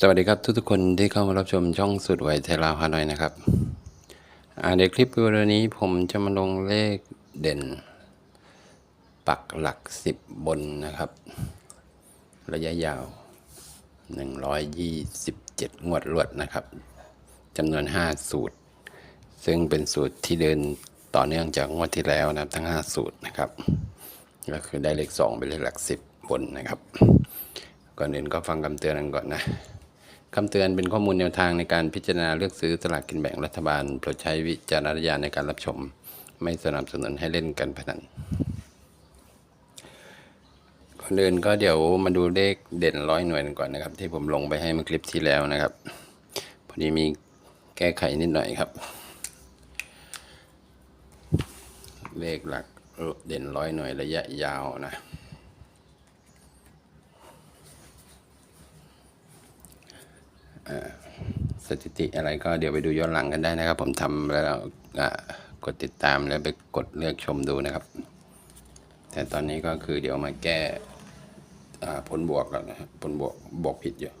สวัสดีครับทุกๆคนที่เข้ามารับชมช่องสุดไวไทลาฮานอยนะครับอ่าในคลิปวิดีโอนี้ผมจะมาลงเลขเด่น ปักหลักสิบบนนะครับ ระยะยาว 127 งวดรวดนะครับจำนวน 5 สูตร ซึ่งเป็นสูตรที่เดินต่อเนื่องจากงวดที่แล้วนะครับทั้ง 5 สูตรนะครับ ก็คือได้เลข 2 เป็นเลขหลัก 10 บนนะครับ ก่อนอื่นก็ฟังคำเตือนกันก่อนนะ คำเตือนเป็นข้อมูลแนวทางในการพิจารณาเลือกซื้อสลากกินแบ่งรัฐบาลโปรดใช้วิจารณญาณในการรับชม ไม่สนับสนุนให้เล่นกันพนันก่อนอื่นก็เดี๋ยวมาดูเลขเด่นร้อยหน่วยก่อนนะครับ ที่ผมลงไปให้เมื่อคลิปที่แล้วนะครับ พอดีมีแก้ไขนิดหน่อยครับ เลขหลักเด่นร้อยหน่วยระยะยาวนะ สถิติอะไรก็เดี๋ยวไปดูย้อนหลังกันได้นะครับ ผมทำแล้วกดติดตามแล้วไปกดเลือกชมดูนะครับ แต่ตอนนี้ก็คือเดี๋ยวมาแก้ผลบวกแล้วนะครับผลบวกบวกผิดอยู่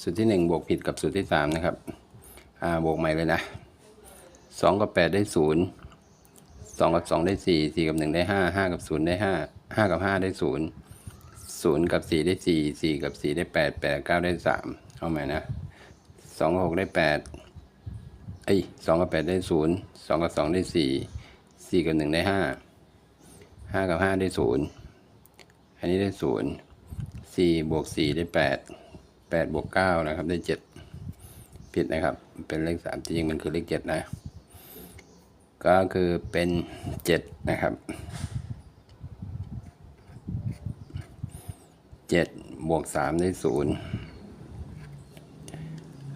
สูตรที่หนึ่งบวกผิดกับสูตรที่สามนะครับบวกใหม่เลยนะสองกับแปดได้ศูนย์สองกับสองได้สี่สี่กับหนึ่งได้ห้าห้ากับศูนย์ได้ห้าห้ากับห้าได้ศูนย์ ศูนย์กับสี่ได้สี่สี่กับสี่ได้แปดแปดเก้าได้สามเอาใหม่นะสองกับหกได้แปดไอ้สองกับแปดได้ศูนย์สองกับสองได้สี่สี่กับหนึ่งได้ห้าห้ากับห้าได้ศูนย์อันนี้ได้ศูนย์สี่บวกสี่ได้แปดแปดบวกเก้านะครับได้เจ็ดผิดนะครับ เป็นเลขสามจริงมันคือเลขเจ็ดนะ ก็คือเป็นเจ็ดนะครับ เจ็ดบวกสามได้ศูนย์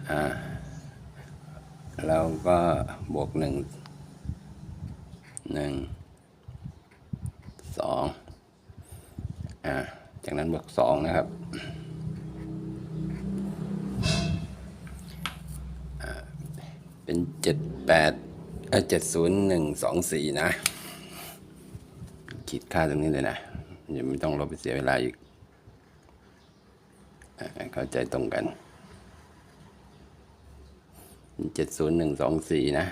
อ่าแล้วก็บวกหนึ่งหนึ่งสองอ่าจากนั้นบวกสองนะครับอ่าเป็นเจ็ดแปดเอ้เจ็ดศูนย์หนึ่งสองสี่นะขีดค่าตรงนี้เลยนะอย่าไม่ต้องลบไปเสียเวลาอีก เข้าใจตรงกันเจ็ดศูนย์หนึ่งสองสี่นะ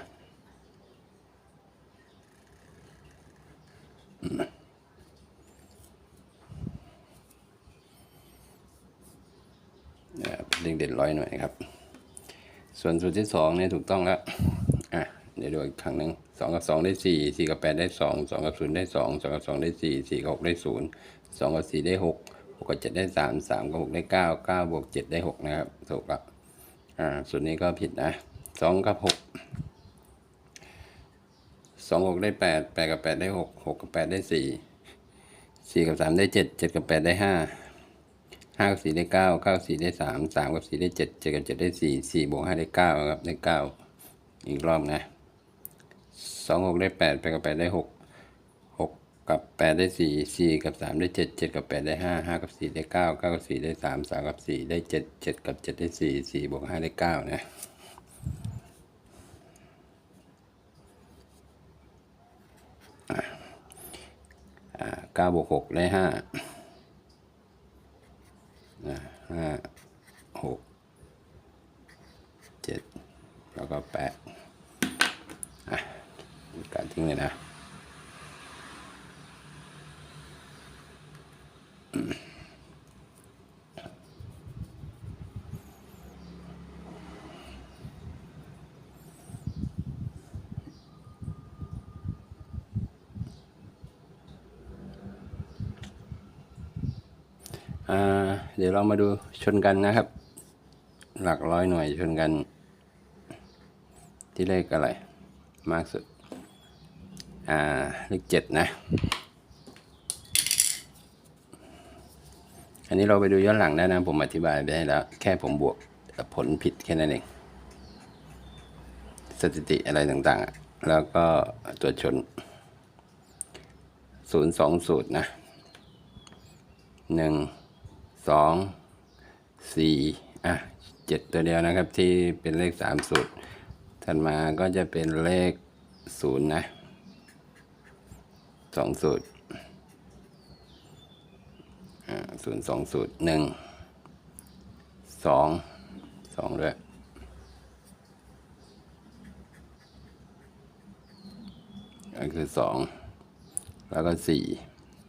เนี่ยเป็นเด่นร้อยหน่วยครับ ส่วนสูตรที่สองเนี่ยถูกต้องแล้ว อะ เดี๋ยวดูอีกครั้งหนึ่งสองกับสองได้สี่สี่กับแปดได้สองสองกับศูนย์ได้สองสองกับสองได้สี่สี่กับหกได้ศูนย์สองกับสี่ได้หก กกับเจ็ดได้สามสามกับหกได้เก้าเก้าบวกเจ็ดได้หกนะครับ ถูกแล้วอ่าส่วนนี้ก็ผิดนะสองกับหกสองหกได้แปดแปดกับแปดได้หกหกกับแปดได้สี่สี่กับสามได้เจ็ดเจ็ดกับแปดได้ห้าห้ากับสี่ได้เก้าเก้าสี่ได้สามสามกับสี่ได้เจ็ดเจ็ดกับเจ็ดได้สี่สี่บวกห้าได้เก้าครับได้เก้าอีกรอบนะสองหกได้แปดแปดกับแปดได้หก กับแปดได้สี่สี่กับสามได้เจ็ดเจ็ดกับแปดได้ห้าห้ากับสี่ได้เก้าเก้ากับสี่ได้สามสามกับสี่ได้เจ็ดเจ็ดกับเจ็ดได้สี่สี่บวกห้าได้เก้านะอ่าเก้าบวกหกได้ห้าห้าหกเจ็ดแล้วก็แปดอะการทิ้งเลยนะ อ่า เดี๋ยวเรามาดูชนกันนะครับ หลักร้อยหน่วยชนกัน ที่เลขอะไร มากสุด อ่า เลขเจ็ดนะ อันนี้เราไปดูย้อนหลังได้นะ ผมอธิบายไปให้แล้ว แค่ผมบวกผลผิดแค่นั้นเอง สถิติอะไรต่างๆ แล้วก็ตัวชนศูนย์สองสูตรนะหนึ่งสองสี่อะเจ็ดตัวเดียวนะครับ ที่เป็นเลขสามสูตร ถัดมาก็จะเป็นเลขศูนย์นะสองสูตร ศูนย์สองสูตรหนึ่งสองสองด้วยก็คือสองแล้วก็สี่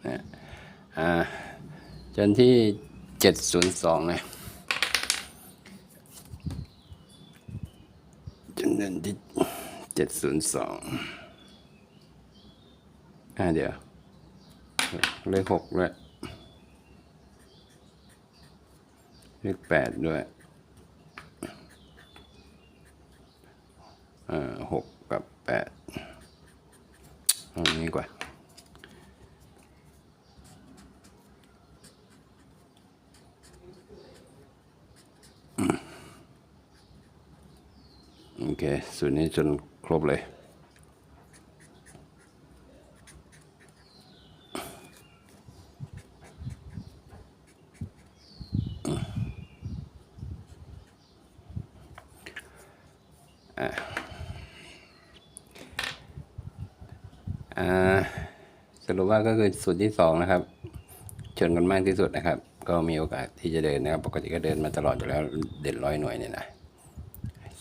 นะอ่าจนที่เจ็ดศูนย์สองนะจนเดินที่เจ็ดศูนย์สองอ่าเดี๋ยวเลขหกด้วย เลขแปดด้วยเออหกกับแปดเอานี้กว่าโอเคส่วนนี้จนครบเลย รุปว่าก็คือสูตรที่สองนะครับ ชนกันมากที่สุดนะครับ ก็มีโอกาสที่จะเดินนะครับ ปกติก็เดินมาตลอดอยู่แล้วเด่นร้อยหน่วยเนี่ยนะ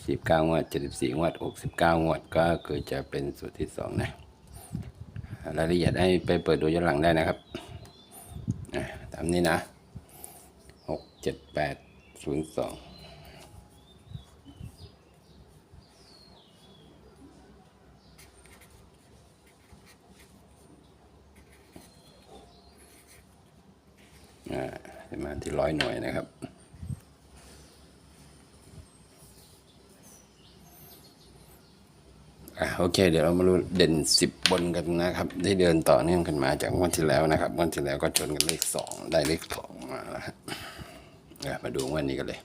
สิบเก้างวดเจ็ดสิบสี่งวดหกสิบเก้างวดก็คือจะเป็นสูตรที่สองนะรายละเอียดให้ไปเปิดดูย้อนหลังได้นะครับตามนี้นะหกเจ็ดแปดศูนย์สอง จะมาที่ร้อยหน่วยนะครับอะโอเค เดี๋ยวเรามาดูเด่นสิบบนกันนะครับ ได้เดินต่อเนื่องกันมาจากวันที่แล้วนะครับวันที่แล้วก็ชนกันเลขสองได้เลขสองมาแล้วฮะมาดูวันนี้กันเลย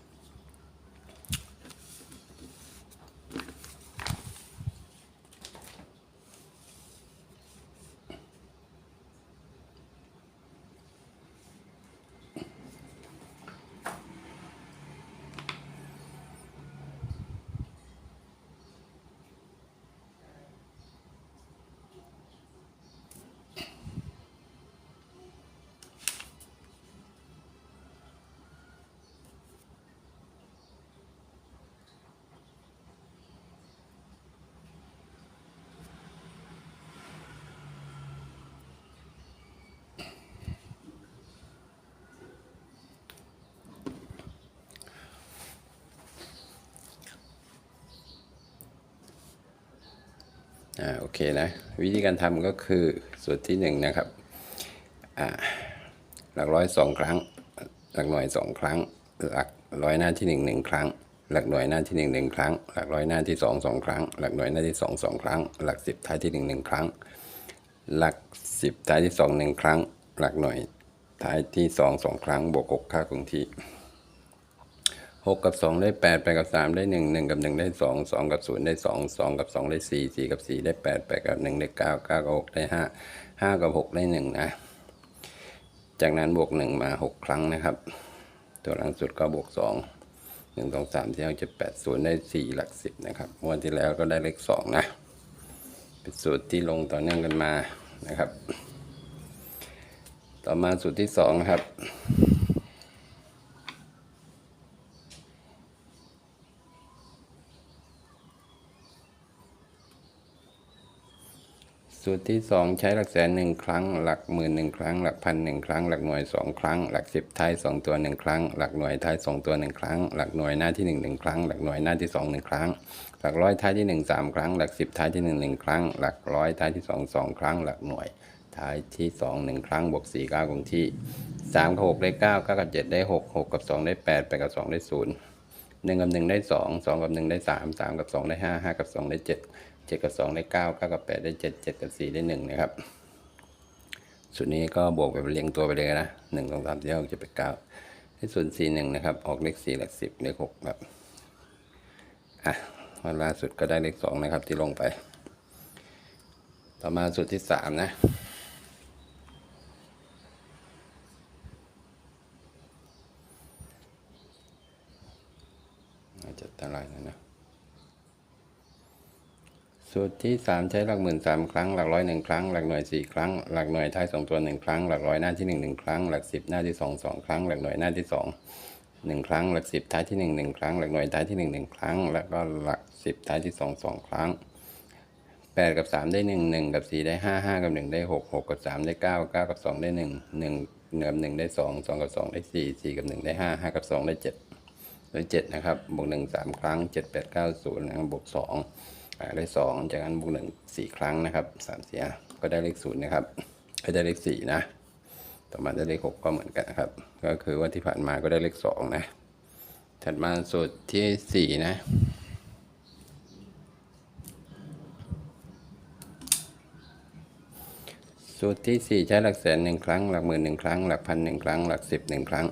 อ่าโอเคนะวิธีการทำก็คือสูตรที่หนึ่งนะครับอ่าหลักร้อยสองครั้ง หลักหน่วยสองครั้ง หลักร้อยหน้าที่หนึ่งหนึ่งครั้ง หลักหน่วยหน้าที่หนึ่งหนึ่งครั้ง หลักร้อยหน้าที่สองสองครั้ง หลักหน่วยหน้าที่สองสองครั้ง หลักสิบท้ายที่หนึ่งหนึ่งครั้ง หลักสิบท้ายที่สองหนึ่งครั้ง หลักหน่วยท้ายที่สองสองครั้งบวกหกค่าคงที่ หกกับสองได้แปดแปดกับสามได้หนึ่งหนึ่งกับหนึ่งได้สองสองกับศูนย์ได้สองสองกับสองได้สี่สี่กับสี่ได้แปดแปดกับหนึ่งได้เก้าเก้ากับหกได้ห้าห้ากับหกได้หนึ่งนะ จากนั้นบวกหนึ่งมาหกครั้งนะครับ ตัวหลังสุดก็บวกสองหนึ่งสองสามที่เอาเจ็ดแปดศูนย์ได้สี่หลักสิบนะครับวันที่แล้วก็ได้เลขสองนะ เป็นสูตรที่ลงต่อเนื่องกันมานะครับ ต่อมาสูตรที่สองนะครับ สูตรที่สองใช้หลักแสนหนึ่งครั้ง หลักหมื่นหนึ่งครั้ง หลักพันหนึ่งครั้ง หลักหน่วยสองครั้ง หลักสิบท้ายสองตัวหนึ่งครั้ง หลักหน่วยท้ายสองตัวหนึ่งครั้ง หลักหน่วยหน้าที่หนึ่งหนึ่งครั้ง หลักหน่วยหน้าที่สองหนึ่งครั้ง หลักร้อยท้ายที่หนึ่งสามครั้ง หลักสิบท้ายที่หนึ่งหนึ่งครั้ง หลักร้อยท้ายที่สองสองครั้ง หลักหน่วยท้ายที่สองหนึ่งครั้งบวกสี่เก้าคงที่สามกับหกได้เก้าเก้ากับเจ็ดได้หกหกกับสองได้แปดแปดกับสองได้ศูนย์หนึ่งกับหนึ่งได้สองสองกับหนึ่งได้สามสามกับสองได้ห้าห้ากับสองได้เจ็ดเจ็ดกับสองได้เก้าเก้ากับแปดได้เจ็ดเจ็ดกับสี่ได้หนึ่งนะครับส่วนนี้ก็บวกแบบเรียงตัวไปเลยนะหนึ่งสองสามสี่ห้าหกเจ็ดแปดเก้าที่ส่วนสี่หนึ่งนะครับ ออกเลขสี่หลักสิบเลขหกแบบอะวันล่าสุดก็ได้เลขสองนะครับที่ลงไป ต่อมาสูตรที่สามนะอาจจะตารางนะนะ สูตรที่สามใช้หลักหมื่นสามครั้ง หลักร้อยหนึ่งครั้ง หลักหน่วยสี่ครั้ง หลักหน่วยท้ายสองตัวหนึ่งครั้ง หลักร้อยหน้าที่หนึ่งหนึ่งครั้ง หลักสิบหน้าที่สองสองครั้ง หลักหน่วยหน้าที่สองหนึ่งครั้ง หลักสิบท้ายที่หนึ่งหนึ่งครั้ง หลักหน่วยท้ายที่หนึ่งหนึ่งครั้ง แล้วก็หลักสิบท้ายที่สองสองครั้งแปดกับสามได้หนึ่งหนึ่งกับสี่ได้ห้าห้ากับหนึ่งได้หกหกกับสามได้เก้าเก้ากับสองได้หนึ่งหนึ่งกับหนึ่งได้สองสองกับสองได้สี่สี่กับหนึ่งได้ห้าห้ากับสองได้เจ็ดได้เจ็ดนะครับ บวกหนึ่งสามครั้งเจ็ดแปดเก้าศูนะครับบวกส อ่าได้สองจากนั้นบวกหนึ่งสี่ครั้งนะครับสามเสียก็ได้เลขศูนย์นะครับก็ได้เลขสี่นะ ต่อมาได้เลขหกก็เหมือนกันนะครับ ก็คือว่าที่ผ่านมาก็ได้เลขสองนะถัดมาสูตรที่สี่นะสูตรที่สี่ใช้หลักแสนหนึ่งครั้ง หลักหมื่นหนึ่งครั้ง หลักพันหนึ่งครั้ง หลักสิบหนึ่งครั้ง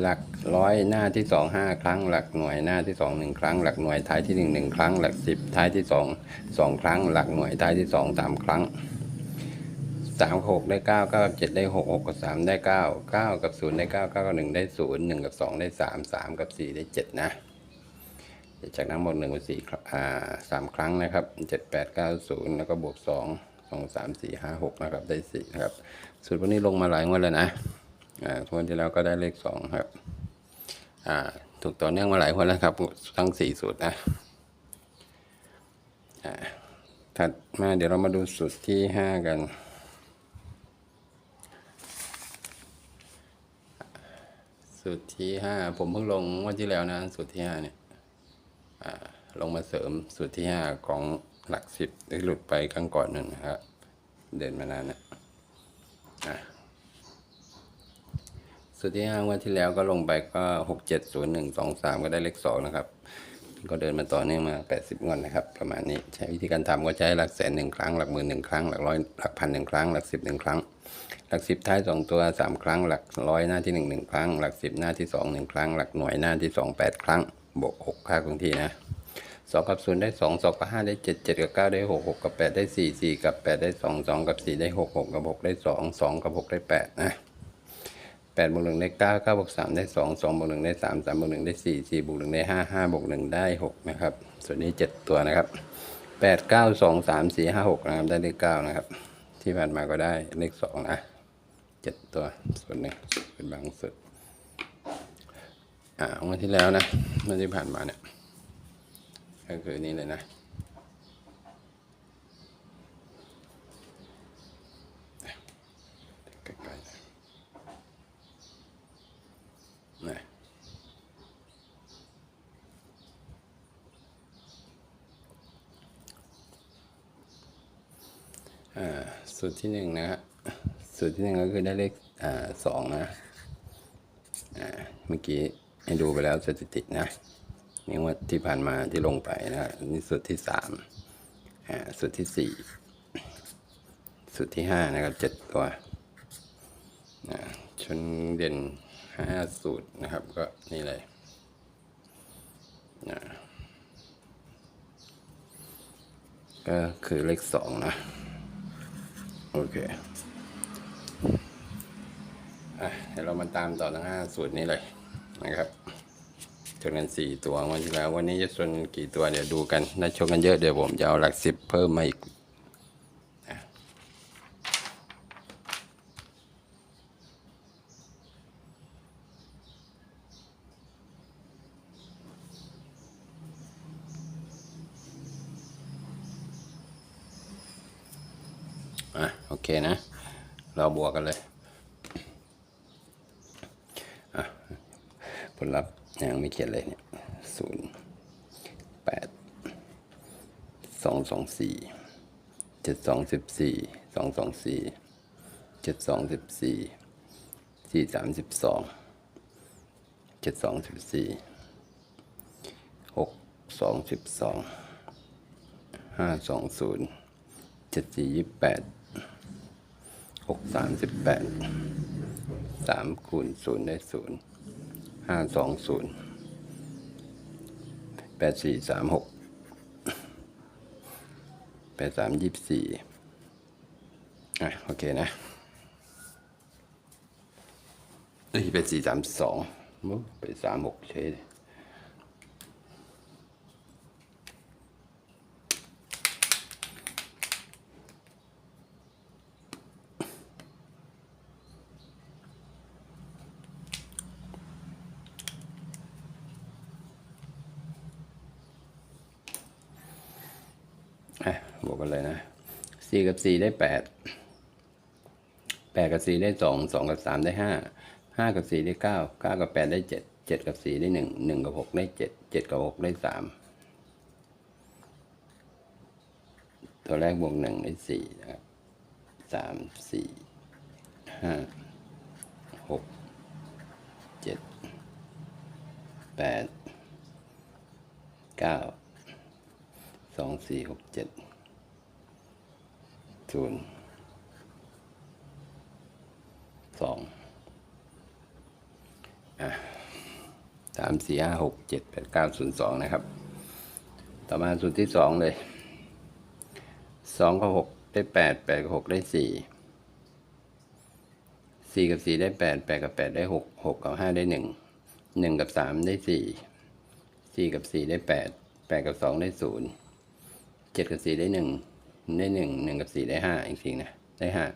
หลักร้อยหน้าที่สองห้าครั้ง หลักหน่วยหน้าที่สองหนึ่งครั้ง หลักหน่วยท้ายที่หนึ่งหนึ่งครั้ง หลักสิบท้ายที่สองสองครั้ง หลักหน่วยท้ายที่สองสามครั้งสามหกได้เก้าเก้ากับเจ็ดได้หกหกกับสามได้เก้าเก้ากับศูนย์ได้เก้าเก้ากับหนึ่งได้ศูนย์หนึ่งกับสองได้สามสามกับสี่ได้เจ็ดนะจากนั้นบวกหนึ่งกับสี่อ่าสามครั้งนะครับเจ็ดแปดเก้าศูนย์แล้วก็บวกสองสองสามสี่ห้าหกนะครับได้สี่นะครับสูตรพวันนี้ลงมาหลายงวดแล้วนะ อ่าทุกวันที่แล้วก็ได้เลขสองครับ อ่า ถูกต่อเนื่องมาหลายงวันแล้วครับ ทั้งสี่สูตรนะอ่าถัดมาเดี๋ยวเรามาดูสูตรที่ห้ากันสูตรที่ห้าผมเพิ่งลงวันที่แล้วนะสูตรที่ห้าเนี่ยลงมาเสริมสูตรที่ห้าของหลักสิบที่หลุดไปครั้งก่อนนั่นนะครับเดินมานานนะอะ สูตรที่ห้างวันที่แล้วก็ลงไปก็หกเจ็ดศูนย์หนึ่งสองสามก็ได้เลขสองนะครับ ก็เดินมาต่อเนื่องมาแปดสิบงวดนะครับ ประมาณนี้ใช้วิธีการทำก็ใช้หลักแสนหนึ่งครั้งหลักหมื่นหนึ่งครั้งหลักร้อยหลักพันหนึ่งครั้งหลักสิบหนึ่งครั้ง หลักสิบท้ายสองตัวสามครั้ง หลักร้อยหน้าที่หนึ่งหนึ่งครั้ง หลักสิบหน้าที่สองหนึ่งครั้ง หลักหน่วยหน้าที่สองแปดครั้งบวกหกค่าคงที่นะสองกับศูนย์ได้สองสองกับห้าได้เจ็ดเจ็ดกับเก้าได้หกหกกับแปดได้สี่สี่กับแปดได้สองสองกับสี่ได้หกหกกับหกได้สองสองกับหกได้แปดนะ แปดบวกหนึ่งได้เก้าเก้าบวกสามได้สองสองบวกหนึ่งได้สามสามบวกหนึ่งได้สี่สี่บวกหนึ่งได้ห้าห้าบวกหนึ่งได้หกนะครับ ส่วนนี้เจ็ดตัวนะครับแปดเก้าสองสามสี่ห้าหกนะครับได้เลขเก้านะครับ ที่ผ่านมาก็ได้เลขสองนะเจ็ดตัวส่วนหนึ่งเป็นบางสุดอ่าวันที่แล้วนะวันที่ผ่านมาเนี่ยก็คือนี่เลยนะใกล้ๆนะนะอ่าสู ตรที่หนึ่งนะฮะสูตรที่หนึ่งก็คือได้เลขอ่าสองนะอ่าเมื่อกี้ให้ดูไปแล้วสถิตินะนี่ว่าที่ผ่านมาที่ลงไปนะนี่สุดที่สามอ่าสุดที่สี่สุดที่ห้านะครับเจ็ดตัวนะชนเด่นห้าสูตรนะครับก็นี่เลยนะก็คือเลขสองนะ โอเคอะเดี๋ยวเรามาตามต่อทั้งห้าสูตรนี้เลยนะครับชนกันสี่ตัววันที่แล้ววันนี้จะชนกี่ตัวเดี๋ยวดูกันถ้าชนกันเยอะเดี๋ยวผมจะเอาหลักสิบเพิ่มมาอีก อะโอเคนะ เราบวกกันเลยผลลัพธ์ยังไม่เขียนเลยเนี่ยศูนย์แปดสองสองสี่เจ็ดสองสิบสี่สองสองสี่เจ็ดสองสิบสี่สี่สามสิบสองเจ็ดสองสิบสี่หกสองสิบสองห้าสองศูนย์เจ็ดสี่ยี่แปด หกสามสิบแปดสามคูณศูนย์ได้ศูนย์ห้าสองศูนย์แปดสี่สามหกแปดสามยี่สี่อะโอเคนะเอ้ยแปดสี่สามสองแปดสามหกเฉยเลย บวกกันเลยนะสี่ กับสี่ได้แปดแปดกับสี่ได้สองสองกับสามได้ห้าห้ากับสี่ได้เก้าเก้ากับแปดได้เจ็ดเจ็ดกับสี่ได้หนึ่งหนึ่งกับหกได้เจ็ดเจ็ดกับหกได้สามตัวแรกบวกหนึ่งได้สี่นะครับสามสี่ห้าหกเจ็ดแปดเก้าสองสี่หกเจ็ด ศูนย์สองสามสี่ห้าหกเจ็ดแปดเก้าศูนย์สองนะครับ ต่อมาสูตรที่สองเลยสองกับหกได้แปดแปดกับหกได้สี่สี่กับสี่ได้แปดแปดกับแปดได้หกหกกับห้าได้หนึ่งหนึ่งกับสามได้สี่สี่กับสี่ได้แปดแปดกับสองได้ศูนย์เจ็ดกับสี่ได้หนึ่ง ได้หนึ่งหนึ่งกับสี่ได้ห้าอีกทีนะได้ห้า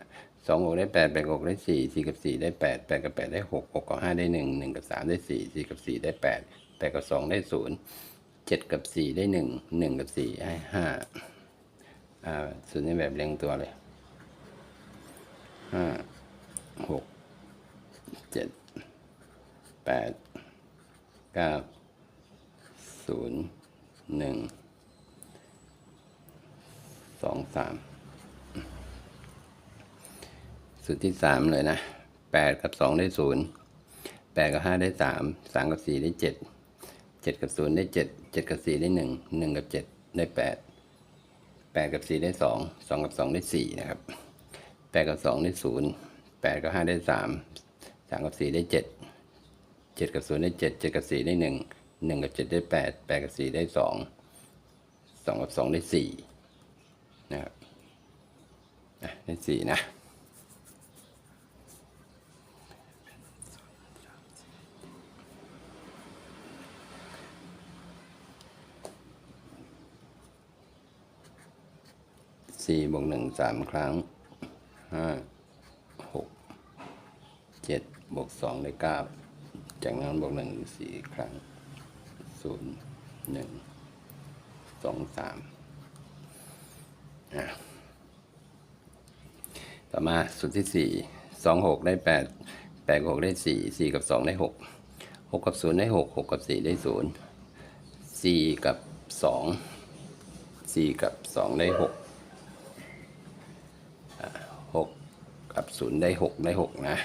สองหกได้แปดแปดกับหกได้สี่สี่กับสี่ได้แปดแปดกับแปดได้หกหกกับห้าได้หนึ่งหนึ่งกับสามได้สี่สี่กับสี่ได้แปดแปดกับสองได้ศูนย์เจ็ดกับสี่ได้หนึ่งหนึ่งกับสี่ให้ห้าอ่าส่วนนี้แบบเรียงตัวเลยห้าหกเจ็ดแปดเก้าศูนย์หนึ่ง สองสามสูตรที่สามเลยนะแปดกับสองได้ศูนย์แปดกับห้าได้สามสามกับสี่ได้เจ็ดเจ็ดกับศูนย์ได้เจ็ดเจ็ดกับสี่ได้หนึ่งหนึ่งกับเจ็ดได้แปดแปดกับสี่ได้สองสองกับสองได้สี่นะครับแปดกับสองได้ศูนย์แปดกับห้าได้สามสามกับสี่ได้เจ็ดเจ็ดกับศูนย์ได้เจ็ดเจ็ดกับสี่ได้หนึ่งหนึ่งกับเจ็ดได้แปดแปดกับสี่ได้สองสองกับสองได้สี่ นะครับอะได้สี่นะสี่บวกหนึ่งสามครั้งห้าหกเจ็ดบวกสองได้เก้าจากนั้นบวกหนึ่งสี่ครั้งศูนย์หนึ่งสองสาม ต่อมาสูตรที่สี่สองหกได้แปดแปดหกได้สี่สี่กับสองได้หกหกกับศูนย์ได้หกหกกับสี่ได้ศูนย์สี่กับสองสี่กับสองได้หกหกกับศูนย์ได้หกได้หกนะ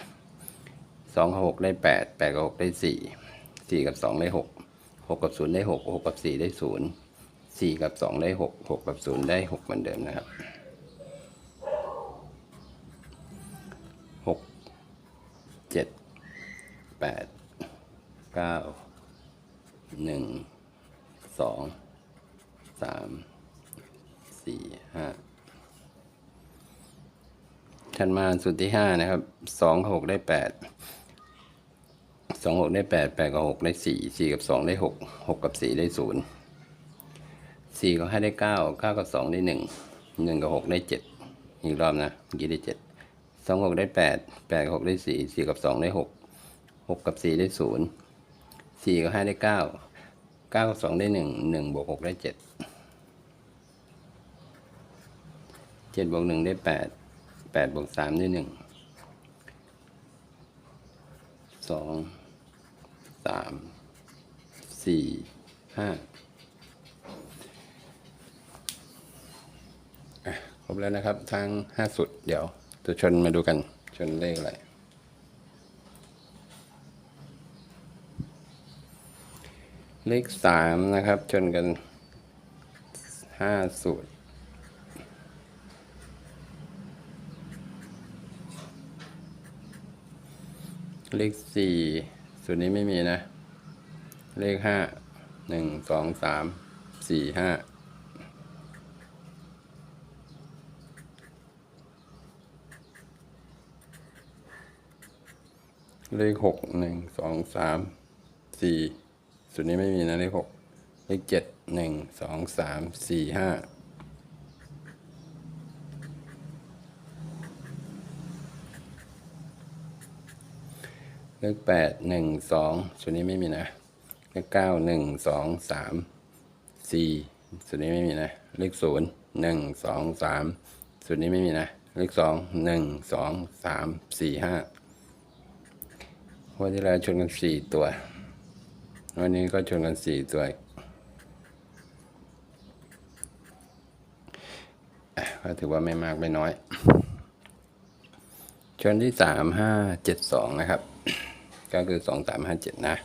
สองกับหกได้แปดแปดกับหกได้สี่สี่กับสองได้หกหกกับศูนย์ได้หกหกกับสี่ได้ศูนย์ สี่กับสองได้หกหกกับศูนย์ได้หกเหมือนเดิมนะครับหกเจ็ดแปดเก้าหนึ่งสองสามสี่ห้าถัดมาสูตรที่ห้านะครับสองหกได้แปดสองหกได้แปดแปดกับหกได้สี่สี่กับสองได้หกหกกับสี่ได้ศูนย์ สี่กับห้าได้เก้าเก้ากับสองได้หนึ่งหนึ่งกับหกได้เจ็ดอีกรอบนะเมื่อกี้ได้เจ็ดสองหกได้แปดแปดกับหกได้สี่สี่กับสองได้หกหกกับสี่ได้ศูนย์สี่กับห้าได้เก้าเก้ากับสองได้หนึ่งหนึ่งบวกหกได้เจ็ดเจ็ดบวกหนึ่งได้แปดแปดบวกสามได้หนึ่งสองสามสี่ห้าอะ ครบแล้วนะครับทางห้าสุด เดี๋ยวตัวชนมาดูกันชนเลขอะไรเลขสามนะครับชนกันห้าสูตร เลขสี่ส่วนนี้ไม่มีนะ เลขห้าหนึ่งสองสามสี่ห้า เลขหกหนึ่งสองสามสี่ส่วนนี้ไม่มีนะเลขหกเลขเจ็ดหนึ่งสองสามสี่ห้าเลขแปดหนึ่งสองส่วนนี้ไม่มีนะ เลขเก้าหนึ่งสองสามสี่ส่วนนี้ไม่มีนะ เลขศูนย์หนึ่งสองสามส่วนนี้ไม่มีนะ เลขสองหนึ่งสองสามสี่ห้า วันที่แล้วชนกันสี่ตัว วันนี้ก็ชนกันสี่ตัวก็ถือว่าไม่มากไม่น้อย ชนที่สามห้าเจ็ดสองนะครับ ก็คือสองสามห้าเจ็ดนะ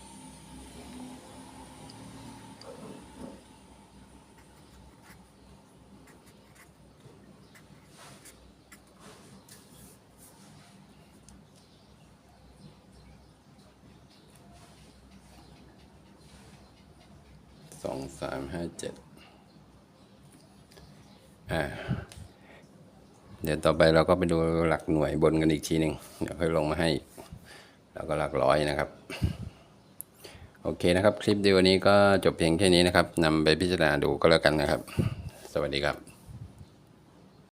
สอง สามห้าเจ็ดอ่า เดี๋ยวต่อไปเราก็ไปดูหลักหน่วยบนกันอีกทีหนึ่งเดี๋ยวค่อยลงมาให้ แล้วก็หลักร้อยนะครับ โอเคนะครับ คลิปดีวันนี้ก็จบเพียงแค่นี้นะครับนำไปพิจารณาดูก็แล้วกันนะครับ สวัสดีครับ